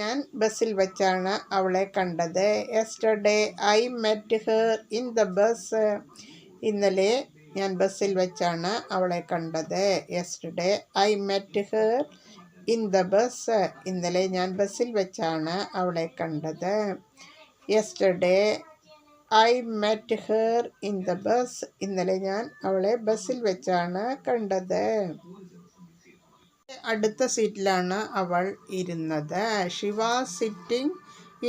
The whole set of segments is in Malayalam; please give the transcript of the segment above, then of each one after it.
ഞാൻ ബസ്സിൽ വെച്ചാണ് അവളെ കണ്ടത്. Yesterday I met her in the bus ഇന്നലെ ഞാൻ ബസ്സിൽ വെച്ചാണ് അവളെ കണ്ടത്. Yesterday I met her in the bus ഇന്നലെ ഞാൻ ബസ്സിൽ വെച്ചാണ് അവളെ കണ്ടത്. Yesterday I met her in the bus ഇന്നലെ ഞാൻ അവളെ ബസ്സിൽ വെച്ചാണ് കണ്ടത്. അടുത്ത സീറ്റിലാണ് അവൾ ഇരുന്നത്. She was sitting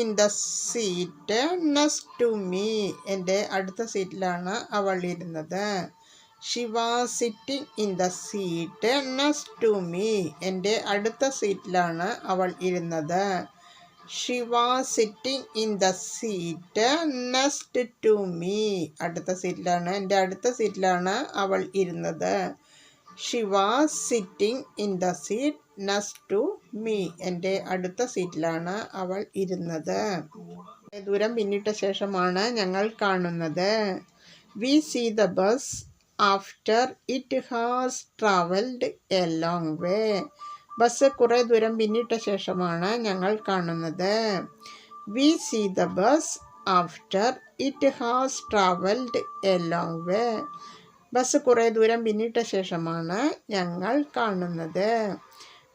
in the seat next to me എന്റെ അടുത്ത സീറ്റിലാണ് അവൾ ഇരുന്നത്. She was sitting in the seat next to me എന്റെ അടുത്ത സീറ്റിലാണ് അവൾ ഇരുന്നത്. She was sitting in the seat next to me അടുത്ത സീറ്റിലാണ് എന്റെ അടുത്ത സീറ്റിലാണ് അവൾ ഇരുന്നത്. She was sitting in the seat next to me എന്റെ അടുത്ത സീറ്റിലാണ് അവൾ ഇരുന്നത്. ദൂരം പിന്നിട്ട ശേഷമാണ് ഞങ്ങൾ കാണുന്നത്. We see the bus after it has travelled a long way bus കുറേ ദൂരം പിന്നിട്ട ശേഷമാണ് ഞങ്ങൾ കാണുന്നത്. We see the bus after it has travelled a long way bus കുറേ ദൂരം പിന്നിട്ട ശേഷമാണ് ഞങ്ങൾ കാണുന്നത്.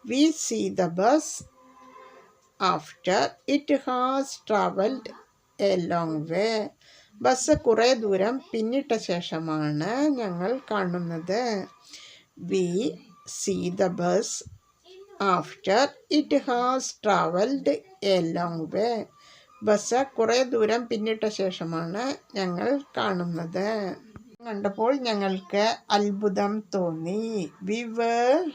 We see the bus after it has travelled a long way bus കുറേ ദൂരം പിന്നിട്ട ശേഷമാണ് ഞങ്ങൾ കാണുന്നത്. We see the bus after it has travelled a long way bus കുറേ ദൂരം പിന്നിട്ട ശേഷമാണ് ഞങ്ങൾ കാണുന്നത്. കണ്ടപ്പോൾ ഞങ്ങൾക്ക് അത്ഭുതം തോന്നി. We were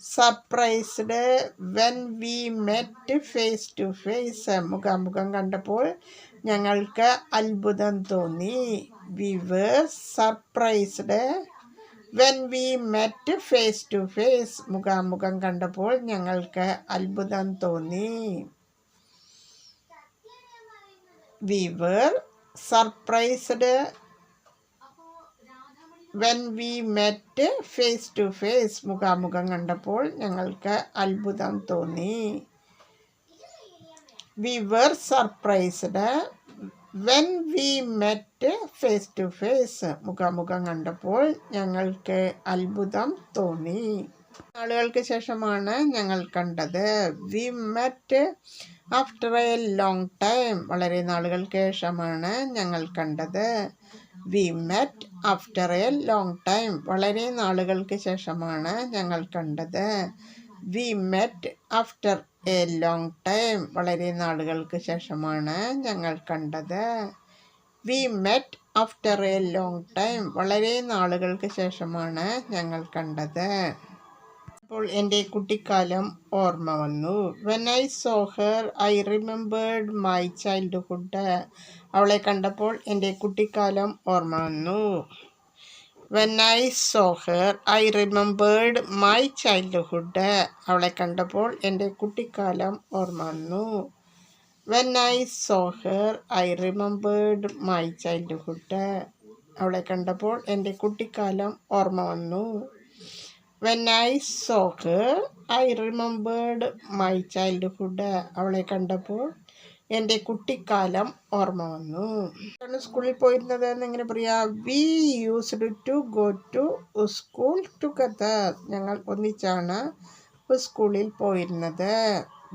surprised when we met face to face മുഖാമുഖം കണ്ടപ്പോൾ ഞങ്ങൾക്ക് അത്ഭുതം തോന്നി. We were surprised when we met face to face മുഖാമുഖം കണ്ടപ്പോൾ ഞങ്ങൾക്ക് അത്ഭുതം തോന്നി. We were surprised when we met face to face മുഖാമുഖം കണ്ടപ്പോൾ ഞങ്ങൾക്ക് അത്ഭുതം തോന്നി. We were surprised when we met face to face മുഖാമുഖം കണ്ടപ്പോൾ ഞങ്ങൾക്ക് അത്ഭുതം തോന്നി. നാളുകൾക്ക് ശേഷമാണ് ഞങ്ങൾ കണ്ടത്. We met after a long time വളരെ നാളുകൾക്ക് ശേഷമാണ് ഞങ്ങൾ കണ്ടത്. We met after a long time. വളരെ നാളുകൾക്ക് ശേഷമാണ് ഞങ്ങൾ കണ്ടത്. We met after a long time. വളരെ നാളുകൾക്ക് ശേഷമാണ് ഞങ്ങൾ കണ്ടത്. We met after a long time. വളരെ നാളുകൾക്ക് ശേഷമാണ് ഞങ്ങൾ കണ്ടത്. അപ്പോൾ എന്റെ കുട്ടിക്കാലം ഓർമ്മ വന്നു. When I saw her I remembered my childhood അവളെ കണ്ടപ്പോൾ എന്റെ കുട്ടിക്കാലം ഓർമ്മ വന്നു. When I saw her I remembered my childhood അവളെ കണ്ടപ്പോൾ എന്റെ കുട്ടിക്കാലം ഓർമ്മ വന്നു. When I saw her I remembered my childhood അവളെ കണ്ടപ്പോൾ എന്റെ കുട്ടിക്കാലം ഓർമ്മ വന്നു. When I saw her I remembered my childhood അവളെ കണ്ടപ്പോൾ എന്റെ കുട്ടിക്കാലം ഓർമ്മ വന്നു. സ്കൂളിൽ പോയിരുന്നത് എന്നെങ്ങനെ പറയാ? We used to go to school together ഞങ്ങൾ ഒന്നിച്ചാണ് സ്കൂളിൽ പോയിരുന്നത്.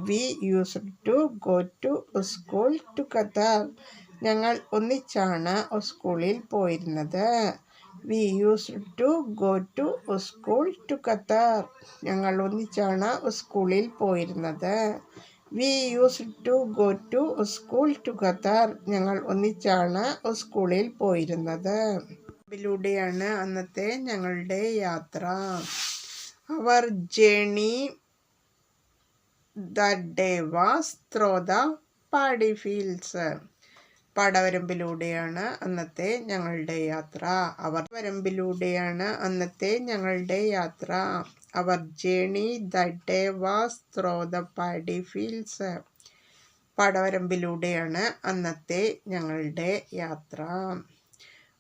We used to go to school together ഞങ്ങൾ ഒന്നിച്ചാണ് സ്കൂളിൽ പോയിരുന്നത്. We used to go to school together ഞങ്ങൾ ഒന്നിച്ചാണ് സ്കൂളിൽ പോയിരുന്നത്. We used to go to school together ഞങ്ങൾ ഒന്നിച്ചാണ് സ്കൂളിൽ പോയിരുന്നത്. ിലൂടെയാണ് അന്നത്തെ ഞങ്ങളുടെ യാത്ര. Our journey the day was through the paddy fields പടവരമ്പിലൂടെയാണ് അന്നത്തെ ഞങ്ങളുടെ യാത്ര. അവർ വരമ്പിലൂടെയാണ് അന്നത്തെ ഞങ്ങളുടെ യാത്ര. Our journey the day was paddy fields. പടവരമ്പിലൂടെയാണ് അന്നത്തെ ഞങ്ങളുടെ യാത്ര.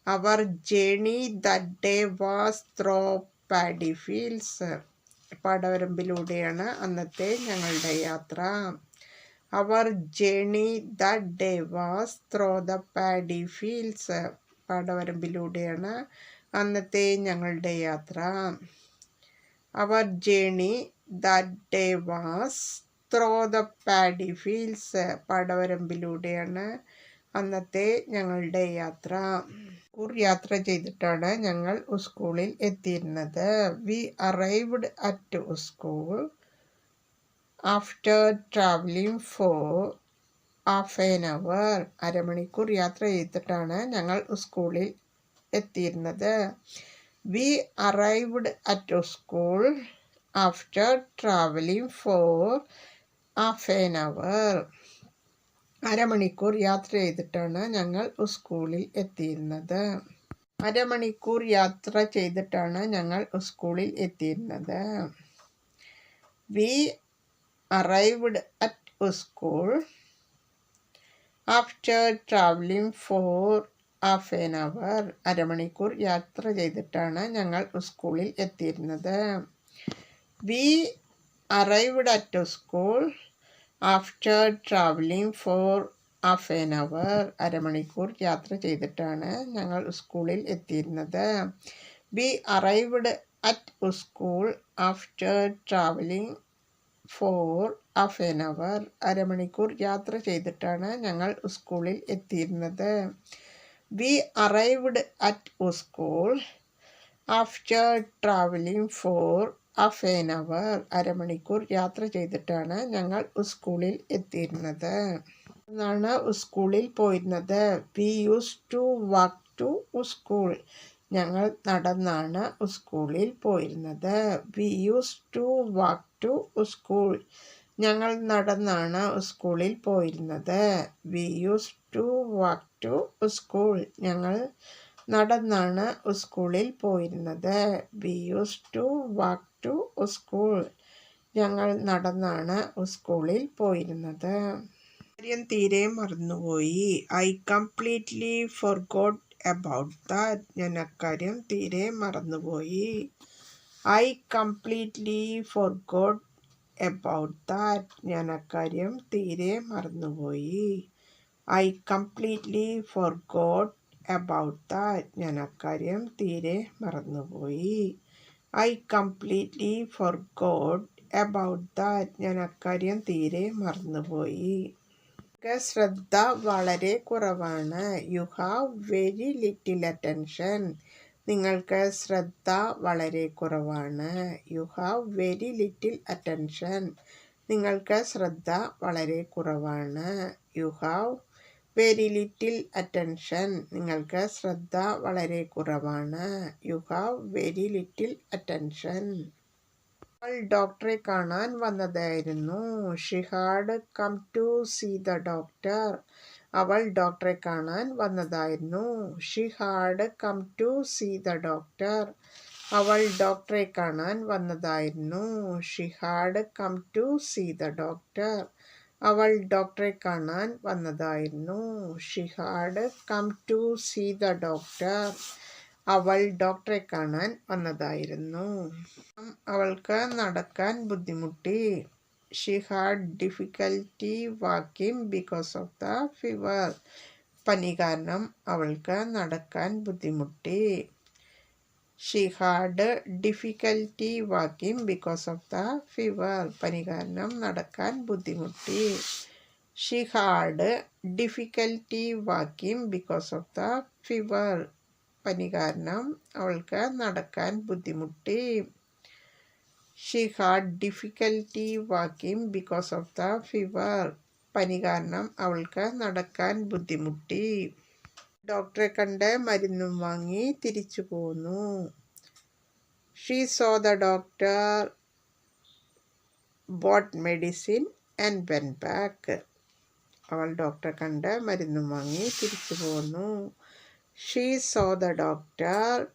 Our journey the day was through paddy fields. പടവരമ്പിലൂടെയാണ് അന്നത്തെ ഞങ്ങളുടെ യാത്ര. Our journey the day was through the paddy fields പാടവരമ്പിലൂടെയാണ് അന്നത്തെ ഞങ്ങളുടെ യാത്ര. Our journey the day was through the paddy fields പാടവരമ്പിലൂടെയാണ് അന്നത്തെ ഞങ്ങളുടെ യാത്ര. യാത്ര ചെയ്തിട്ടാണ് ഞങ്ങൾ സ്കൂളിൽ എത്തിയിരുന്നത്. We arrived at school after travelling for half an hour അരമണിക്കൂർ യാത്ര ചെയ്തിട്ടാണ് ഞങ്ങൾ സ്കൂളിൽ എത്തിയിരുന്നത്. We arrived at school after travelling for half an hour അരമണിക്കൂർ യാത്ര ചെയ്തിട്ടാണ് ഞങ്ങൾ സ്കൂളിൽ എത്തിയിരുന്നത്. അരമണിക്കൂർ യാത്ര ചെയ്തിട്ടാണ് ഞങ്ങൾ സ്കൂളിൽ എത്തിയിരുന്നത്. We arrived at school after travelling for half an hour അരമണിക്കൂർ യാത്ര ചെയ്തിട്ടാണ് ഞങ്ങൾ സ്കൂളിൽ എത്തിയിരുന്നത്. We arrived at school after travelling for half an hour അരമണിക്കൂർ യാത്ര ചെയ്തിട്ടാണ് ഞങ്ങൾ സ്കൂളിൽ എത്തിയിരുന്നത്. We arrived at school after travelling for half an hour അരമണിക്കൂർ യാത്ര ചെയ്തിട്ടാണ് ഞങ്ങൾ സ്കൂളിൽ എത്തിയിരുന്നത്. We arrived at school after travelling for half an hour അരമണിക്കൂർ യാത്ര ചെയ്തിട്ടാണ് ഞങ്ങൾ സ്കൂളിൽ എത്തിയിരുന്നത്. എന്നാണ് സ്കൂളിൽ പോയിരുന്നത്. We used to walk to school ഞങ്ങൾ നടന്നാണ് സ്കൂളിൽ പോയിരുന്നത്. We used to walk to school ഞങ്ങൾ നടന്നാണ് സ്കൂളിൽ പോയിരുന്നത്. We used to walk to school ഞങ്ങൾ നടന്നാണ് സ്കൂളിൽ പോയിരുന്നത്. We used to walk to school ഞങ്ങൾ നടന്നാണ് സ്കൂളിൽ പോയിരുന്നത്. കാര്യം തീരെ മറന്നുപോയി. I completely forgot about that ഞാൻ അക്കാര്യം തീരെ മറന്നുപോയി. I completely forgot about that ഞാൻ അക്കാര്യം തീരെ മറന്നുപോയി. I completely forgot about that ഞാൻ അക്കാര്യം തീരെ മറന്നുപോയി. I completely forgot about that ഞാൻ അക്കാര്യം തീരെ മറന്നുപോയി. ശ്രദ്ധ വളരെ കുറവാണ്. You have very little attention നിങ്ങൾക്ക് ശ്രദ്ധ വളരെ കുറവാണ്. You have very little attention നിങ്ങൾക്ക് ശ്രദ്ധ വളരെ കുറവാണ്. You have very little attention നിങ്ങൾക്ക് ശ്രദ്ധ വളരെ കുറവാണ്. You have very little attention അവൾ ഡോക്ടറെ കാണാൻ വന്നതായിരുന്നു. She had come to see the doctor അവൾ ഡോക്ടറെ കാണാൻ വന്നതായിരുന്നു. She had come to see the doctor അവൾ ഡോക്ടറെ കാണാൻ വന്നതായിരുന്നു. She had come to see the doctor അവൾ ഡോക്ടറെ കാണാൻ വന്നതായിരുന്നു. She had come to see the doctor അവൾ ഡോക്ടറെ കാണാൻ വന്നതായിരുന്നു. അവൾക്ക് നടക്കാൻ ബുദ്ധിമുട്ടി. She had difficulty walking because of the fever പനി കാരണം അവൾക്ക് നടക്കാൻ ബുദ്ധിമുട്ടി. She had difficulty walking because of the fever പനി കാരണം നടക്കാൻ ബുദ്ധിമുട്ടി. She had difficulty walking because of the fever പനി കാരണം അവൾക്ക് നടക്കാൻ ബുദ്ധിമുട്ടി. She had difficulty walking because of the fever പനി കാരണം അവൾക്ക് നടക്കാൻ ബുദ്ധിമുട്ടി. ഡോക്ടറെ കണ്ട് മരുന്നും വാങ്ങി തിരിച്ചു പോന്നു. She saw the doctor bought medicine and went back അവൾ ഡോക്ടറെ കണ്ട് മരുന്നും വാങ്ങി തിരിച്ചു പോന്നു. She saw the doctor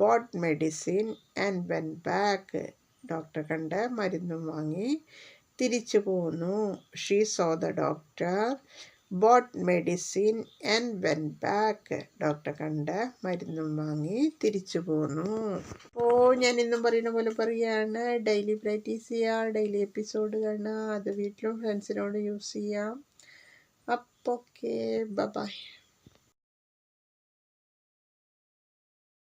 bought medicine and went back ഡോക്ടറെ കണ്ട് മരുന്നും വാങ്ങി തിരിച്ചു പോന്നു. She saw the doctor bought medicine and went back ഡോക്ടറെ കണ്ട് മരുന്നും വാങ്ങി തിരിച്ചു പോന്നു. ഓ ഞാൻ ഇന്നും പറയുന്ന പോലെ പറയുകയാണ് ഡെയിലി പ്രാക്ടീസ് ചെയ്യുക ഡെയിലി എപ്പിസോഡ് കാണുക അത് വീട്ടിലും ഫ്രണ്ട്സിനോട് യൂസ് ചെയ്യാം. അപ്പോൾ ഓക്കെ ബൈ